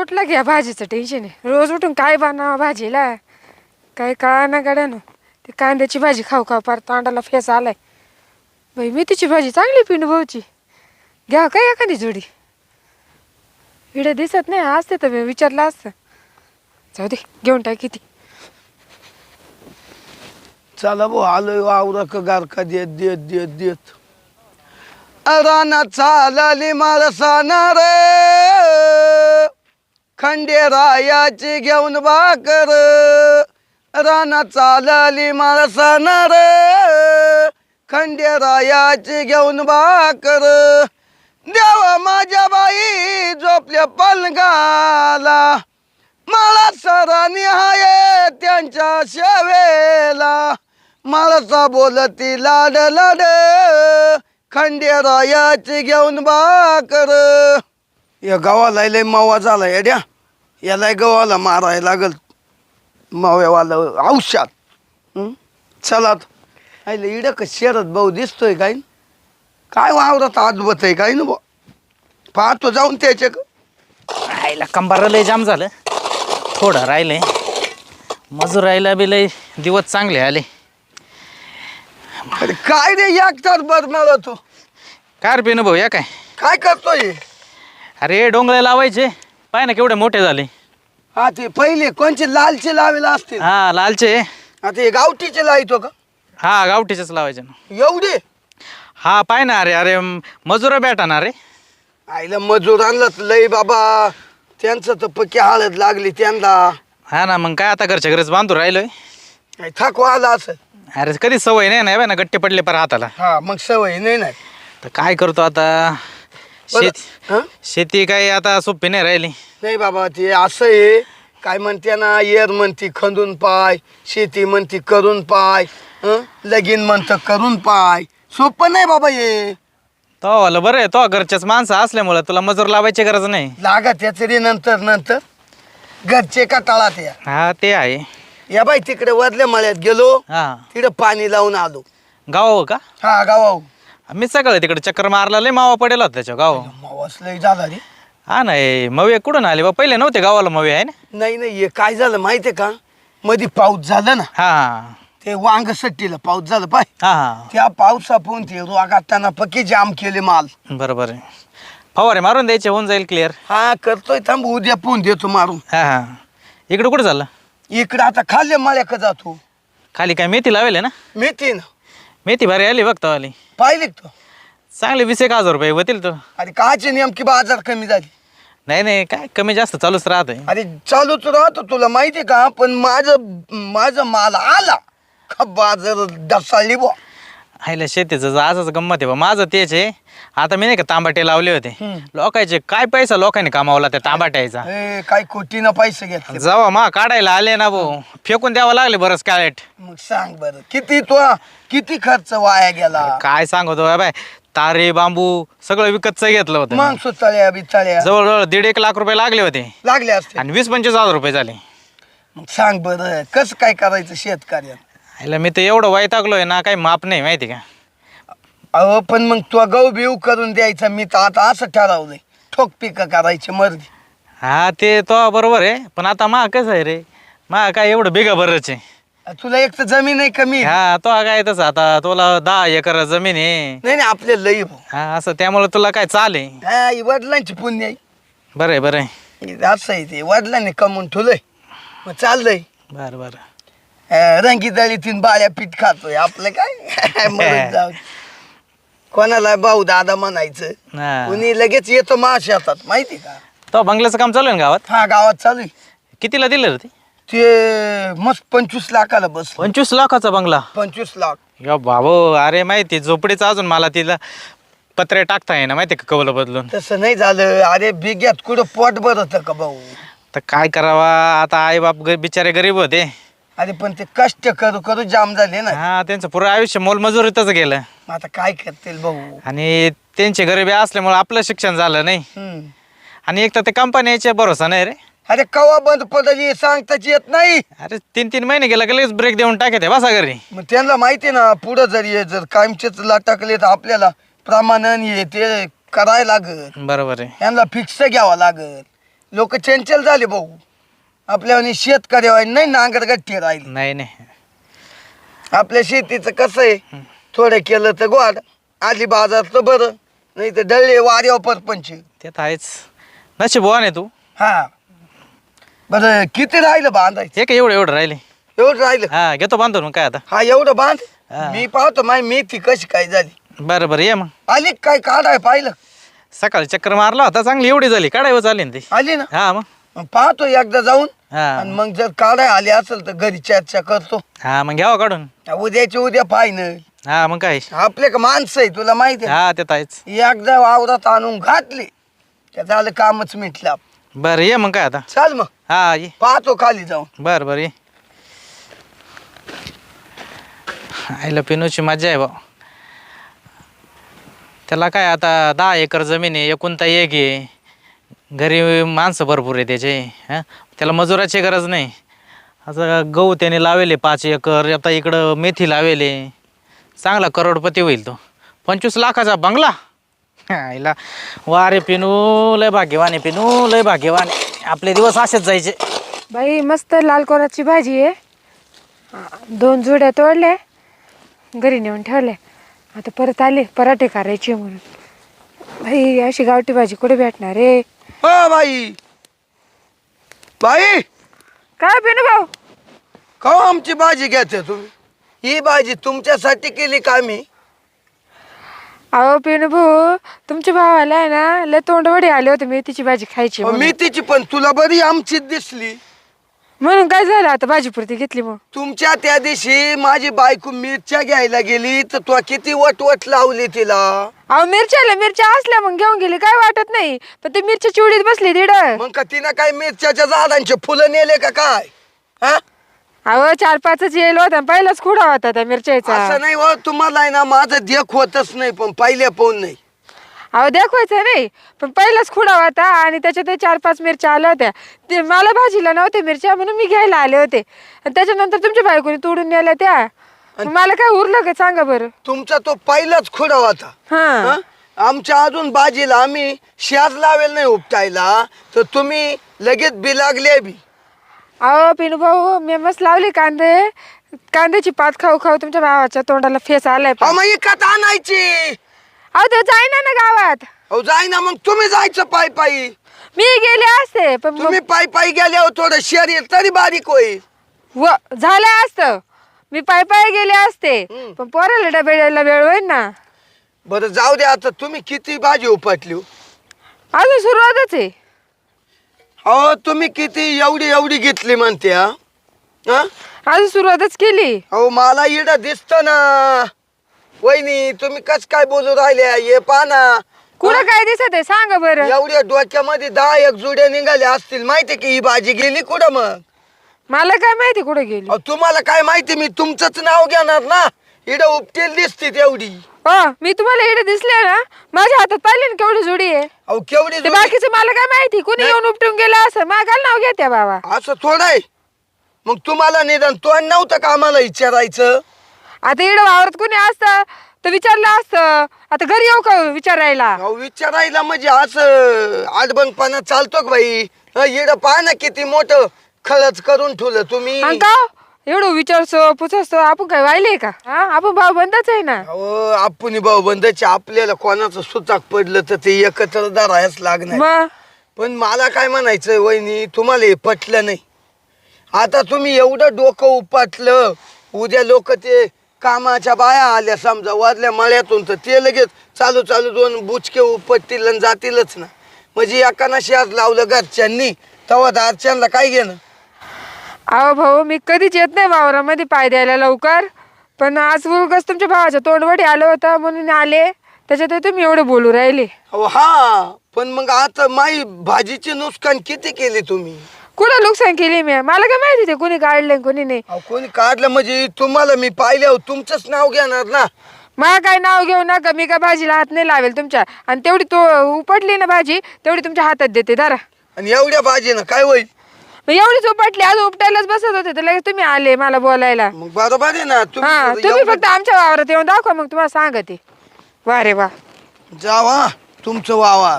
उठला घ्या भाजीचं टेन्शन आहे. रोज उठून काय बनावा भाजीला? काय का ना गाड्यानं. ते कांद्याची भाजी खाऊ खाऊ पार तांडाला फेस आलाय. बाई मेथीची भाजी चांगली पिंड भाऊची. घ्या काय एखादी जोडी? इडं दिसत नाही असते तर मी विचारलं असतं. जाऊ दे घेऊन टाक किती चला भाऊ आलोय वावरा का गारका देत देत देत देत. राना चालली माळसाना रे. खंडेरायाची घेऊन भाकर राना चालली माळसाना रे खंडेरायाची घेऊन भाकर देवा माझ्या बाई झोपल्या पलंगाला. मला सरानी हाय त्यांच्या शेवेला माळसा बोलती लाड लाड खंडेरायाची घेऊन भाकर या गावाला लय मावा झाला येड्या. याला गावाला मारायला लागल. माव्यावाला औषध. हं? चला आईले इड का शरद भाऊ दिसतोय काय? काय वावरात आजबत आहे काय ना भाऊ पाहतो जाऊन त्याच्या राहिला कंबार लय जाम झालं. थोडं राहिलंय मजूर राहिला बी लय दिवस चांगले आले. अरे काय रे एकटाच बर मिळतो. काय रे भाऊ या काय? काय करतोय? अरे डोंगळे लावायचे. पाय ना केवढे मोठे झाले. हा ते पहिले कोणचे लालचे लावेला असतील? हा लालचे. आता हे गावठीचे लावतो का? हा गावठीचेच लावायचे ना. एवढे? हा पाय ना अरे अरे मजूर भेटा ना रे. आईला मजुरांनाच लय बाबा त्यांचं तर पक्की हळद लागली त्यांना. हा ना मग काय आता घरच्या घरच बांधून राहिलोय. काय थकवा आला असं. अरे कधी सवय नाही ना ना गट्टे पडले पर हाताला. हा मग सवय नाही नाही तर काय करतो आता? शेती हं? शेती काही आता सोपी नाही राहिली. नाही बाबा ते असं आहे. काय म्हणते ना येर म्हणती खंदून पाय शेती म्हणती करून पाय हं? लगीन म्हणतं करून पाय. सोपं नाही बाबा हे. तो वाला बरं आहे तो घरच्याच माणसं असल्यामुळं तुला मजूर लावायची गरज नाही. लागत याच रे नंतर नंतर. घरचे का टाळात या? हा ते आहे. या बाई तिकडे वरल्या मळ्यात गेलो हा. तिकडे पाणी लावून आलो. गाव का? हा गावा मी सगळं तिकडे चक्कर मारला लय मावा पडेल होता त्याच्या गाव मावास लय झाला रे. हा नाही मवे कुठून आले? बा पहिले नव्हते गावाला मवे आहे ना? नाही नाही हे काय झालं माहितीये का? मध्ये पाऊस झाला ना हा. ते वांग सट्टीला पाऊस झाला पाय. हा. हा त्या पावसापून ते रोगाताना पक्की जाम केले माल. बरोबर आहे. फवारे मारून द्यायचे होऊन जाईल क्लिअर हा करतोय थांब उद्या पोहून देतो मारून. हा हा. इकडे कुठं झालं? इकडं आता खाल्ले मळ्याक जातो. खाली काय मेथी लावेल ना? मेथी ना. मेथी भारी आली बघ आली. पाहिले का तू? चांगले वीस एक हजार रुपये होतील तो अरे काची नेमकी बाजार कमी झाली. नाही नाही काय कमी जास्त चालूच राहतंय. अरे चालूच राहतो तुला माहिती का? पण माझं माझं माल आला. का बाजार डसाळली बुवा? हायला शेतीचं जर असंच गंमत आहे बा. माझं तेच आहे. आता मी नाही का तांबाटे लावले होते. लोकांचे काय पैसा लोकांनी कमावला त्या तांबाट्याचा? ए, काय कोटीनं पैसे घेतले. जेव्हा मा काढायला आले ना भाऊ. फेकून द्यावं लागले बरंच कॅरेट मग सांग बरं किती तो किती खर्च वाया गेला? काय सांगतो बाय तारे बांबू सगळं विकतचं घेतलं होतं. मग सुतळ्या बिचाळ्या जवळजवळ दीड एक लाख रुपये लागले होते. लागले असते. आणि वीस पंचवीस हजार रुपये झाले. मग सांग बरं कसं काय करायचं शेतकऱ्या हायला मी तर एवढं वैतागलोय ना काही माप नाही माहिती का? अहो पण मग तो गहू बिऊ करून द्यायचा मी तर आता असं ठरवलंय. ठोक पिकं करायची मर्दी हा ते तो बरोबर आहे पण आता मा कसं आहे रे? मा काय एवढं बिगा बरंच आहे. तुला एक तर जमीन आहे कमी हा तो काय तसं आता तुला दहा एकर जमीन आहे. नाही नाही आपल्या लई भाऊ. हा असं त्यामुळे तुला काय चाल हा ही वडिलांची पुण्य आहे. बरं आहे बरं आहे. हे असं आहे ते वडिलांनी कमवून ठेवलंय. मग चाललंय. बरं बरं. अं, रंगी दळीतीन बाळ्या पीठ खातोय आपलं काय? मरून जाऊ. कोणाला भाऊ दादा म्हणायचं हा. कुणी लगेच येतो मा शेतात माहिती का? तो बंगल्याचं काम चालू आहे ना गावात? हा गावात चालू आहे. कितीला दिलं रे ते? ते मस्त पंचवीस लाखाला बस पंचवीस लाखाचा बंगला? पंचवीस लाख. या बाबो अरे माहिती झोपडीचं अजून मला तिला पत्रे टाकता येईना माहिती का कवलं बदलून? तसं नाही झालं. अरे बिग्यात कुठं पोट भरत का भाऊ? तर काय करावा आता आई बाप ग- बिचारे गरीब होते. अरे पण ते कष्ट करू करू जाम झाले ना. हा त्यांचं पुरं आयुष्य मोलमजुरीतच गेलं. मग आता काय करतील भाऊ? आणि त्यांची गरिबी असल्यामुळे आपलं शिक्षण झालं नाही. हम्म. आणि एक तर ते कंपन्याचे भरोसा नाही रे. अरे कवा बंद पडली सांगताच येत नाही. अरे तीन तीन महिने गेला की लगेच ब्रेक देऊन टाकते बसा घरी. मग त्यांना माहिती ना पुढं जर ये जर कायमचेच लटकले तर आपल्याला प्रमाणन हे ते करायला लागत बरोबर आहे. यांना फिक्स घ्यावं लागत लोक चंचल झाले भाऊ. आपल्या शेतकरी नाही नांगर गठ्ठी राहिली. नाही नाही. आपल्या शेतीचं कसं आहे? थोडं केलं तर गोड आली बाजार तर बरं नाही तर डळले वाऱ्यावर परपंच. ते तर आहेच. नशीबवान आहे तू. हा. बरं किती राहिलं बांधायचं? हे काय एवढं एवढं राहिले. एवढं राहिलं? हा घेतो बांधून मग काय आता. हा एवढं बांध? हा. मी पाहतो माय मेथी कशी काय झाली. बरं बरं ये मग. आली काय काढाय पाहिलं? सकाळी चक्कर मारला होता चांगली एवढी झाली. काढावं चालेल ना ती. आली ना? हा मग. मग पाहतो एकदा जाऊन. हा. आणि मग जर काढाय आली असेल तर घरी चर्चा करतो. हा मग घ्यावं काढून. उद्याची उद्या फायनल हा मग काय? आपले का माणसं आहे तुला माहिती आहे? हा ते तर आहेच. एकदा वावरात आणून घातली त्या झालं कामच मिटलं. बरं ये मग काय आता? चाल मग. हा ये. पाहतो खाली जाऊन. बरं बरं ये. आईला पिनूची मजा आहे बा त्याला काय आता दहा एकर जमीन आहे एकुणता एक आहे. घरी माणसं भरपूर आहे त्याचे हां? त्याला मजुराची गरज नाही. आता गहू त्याने लावेले पाच एकर आता इकडं मेथी लावेले. चांगला करोडपती होईल तो. पंचवीस लाखाचा बंगला. आईला वारे पिनू लय भाग्यवाने पिनू लय भाग्यवाने आपले दिवस असेच जायचे. बाई मस्त लाल कोराची भाजी आहे. दोन जुड्या तोडल्या घरी नेऊन ठेवल्या. आता परत आले पराठे करायचे म्हणून. बाई अशी गावठी भाजी कुठे भेटणार रे? हो बाई. बाई. काय पिनू भाऊ? का आमची भाजी घ्यायचं तुम्ही? ही भाजी तुमच्यासाठी केली का मी अहो पिनू भाऊ तुमच्या भावाला आहे ना लय तोंडवडे आले होते मेथीची भाजी खायची म्हणून. मी तिची पण तुला बरी आमचीच दिसली. म्हणून काय झालं? आता भाजीपुरती घेतली मग. तुमच्या त्या दिवशी माझी बायको मिरच्या घ्यायला गेली तर तू किती वटवट लावली तिला? अहो मिरच्याला मिरच्या असल्या मग घेऊन गेली काय वाटत नाही. पण ते मिरच्या चिवडीत बसली तिड. मग का तिनं काय मिरच्याच्या झाडांचे फुलं नेले का काय? हा? अहो चार पाचच येईल होता पहिलाच खुडा होता त्या मिरच्याचा. असं नाही हो तुम्हाला आहे ना माझं देख होतच नाही पण पहिल्या पाहून नाही. अहो दाखवायचं नाही पण पहिलाच खुडा होता आणि त्याच्यात ते चार पाच मिरच्या आल्या होत्या. ते मला भाजीला नव्हते मिरच्या म्हणून मी घ्यायला आले होते. आणि त्याच्यानंतर तुमच्या बायकोने तोडून नेल्या त्या. मला काय उरलं का? सांगा बरं. तुमचा तो पहिलाच खुडा होता. हा. हा? आमच्या अजून बाजीला आम्ही शेज लावेल नाही उपटायला. तर तुम्ही लगेच बिलागले बी. अहो पिनू भाऊ मी मस्त लावली कांदे. कांद्याची पात खाऊ खाऊ तुमच्या भावाच्या तोंडाला फेस आलाय पण. मग इकत आणायची. अहो तो जाईना ना गावात. अहो जाय ना मग. तुम्ही जायचं पायी पायी मी गेले असते पण मग- तुम्ही पायी पायी गेल्यावर थोडं शरीर तरी बारीक होईल. व झालं असतं. मी पाय पाय गेले असते हम्म. पण पोराला डबे द्यायला वेळ होईल ना. बरं जाऊ द्या आता. तुम्ही किती भाजी उपटली हो? अजून सुरुवातच आहे. अहो तुम्ही किती एवढी एवढी घेतली म्हणते हा? हा? अजून सुरुवातच केली. अहो मला इड दिसत ना. वहिनी तुम्ही कस काय बोलू राहिल्या ये पहा ना. कुठं काय दिसत आहे? सांगा बरं. एवढ्या डोक्यामध्ये दहा एक जुड्या निघाल्या असतील. माहिती की ही भाजी गेली कुठं मग? मला काय माहिती कुठे गेली? अहो, तुम्हाला काय माहिती? मी तुमचंच नाव घेणार ना? इड उपटेल दिसती तेवढी. हो मी तुम्हाला इकडे दिसले ना माझ्या हातात पाहिले ना केवढी जोडी आहे. अहो केवढी ते जुडी? बाकीचं मला काय माहिती? कुणी येऊन उपटून गेलं असं? मागाल नाव घ्या त्या बाबा. असं थोडं आहे. मग तुम्हाला निदान तो नव्हतं का आम्हाला विचारायचं? आता इकडं वावरत कुणी असतं? तर विचारलं असतं. आता घरी येऊ का विचारायला? अहो विचारायला म्हणजे असं आडबंगपणा चालतो का बाई? हं, इड पहा ना किती मोठं खळच करून ठेवलं तुम्ही. का एवढं विचारसो पुचसतो आपण काय वाहिले का? हा? आपण भाऊ बंदच आहे ना. अहो आपण भाऊ बंदाचे आपल्याला कोणाचं सुताक पडलं तर ते एकत्र धरायच लागणार. मग पण मला काय म्हणायचं वहिनी तुम्हाला हे पटलं नाही. आता तुम्ही एवढं डोकं उपाटलं उद्या लोक ते कामाच्या बाया आल्या समजा वाजल्या मळ्यातून तर ते लगेच चालू चालू दोन बुचके उपटतील आणि जातीलच ना. म्हणजे एकाना शेज लावलं घरच्यांनी तेव्हा दारच्यांना काय घेणं? अहो भाऊ मी कधीच येत नाही वावरामध्ये पाय द्यायला लवकर. पण आज उगाच तुमच्या भावाच्या तोंडवडी आलं होतं म्हणून आले. त्याच्यात तुम्ही एवढं बोलू राहिले. अहो हा पण मग आता माई भाजीची नुकसान किती केली तुम्ही? कुठं नुकसान केली मी? मला काय माहिती ते कोणी काढले कोणी नाही. अहो कोणी काढलं म्हणजे तुम्हाला मी पाहिल्यावर तुमचंच नाव घेणार ना. मला काय नाव घेऊ नका मी काय भाजीला हात नाही लावेल तुमच्या. आणि तेवढी तो उपटली ना भाजी तेवढी तुमच्या हातात देते दारा आणि एवढ्या भाजीनं काय होईल? मग एवढीच उपटली आज उपटायलाच बसत होते तर लगेच तुम्ही आले मला बोलायला. मग बरोबर आहे ना हा तुम्ही तुम्ही एवढं- फक्त आमच्या वावरात येऊन दाखवा मग तुम्हाला सांगते. वा रे वा जावा तुमचं वावर.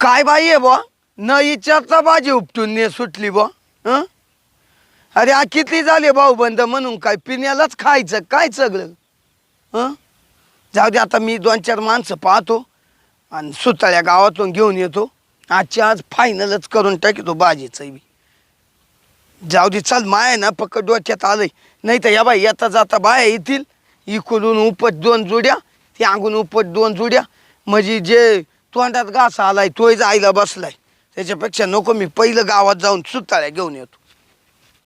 काय बाई आहे बुवा? न विचारता भाजी उपटून ने सुटली बा हं? अरे आ किती झाले भाऊ बंद म्हणून काय? पिण्यालाच खायचं काय सगळं? हं? जाऊ दे आता मी दोन चार माणसं पाहतो आणि सुताळ्या गावातून घेऊन येतो. आजची आज फायनलच करून टाकतो बाजीचं बी जाऊ दे चल माय ना पक्क डोक्यात आलंय. नाही तर या बाई येता जाता बाया येतील. इकडून उपट दोन जुड्या ते अंगून उपट दोन जुड्या. म्हणजे जे तोंडात घास आलाय तोय जायला बसलाय. त्याच्यापेक्षा नको मी पहिलं गावात जाऊन सुताळ्या घेऊन येतो.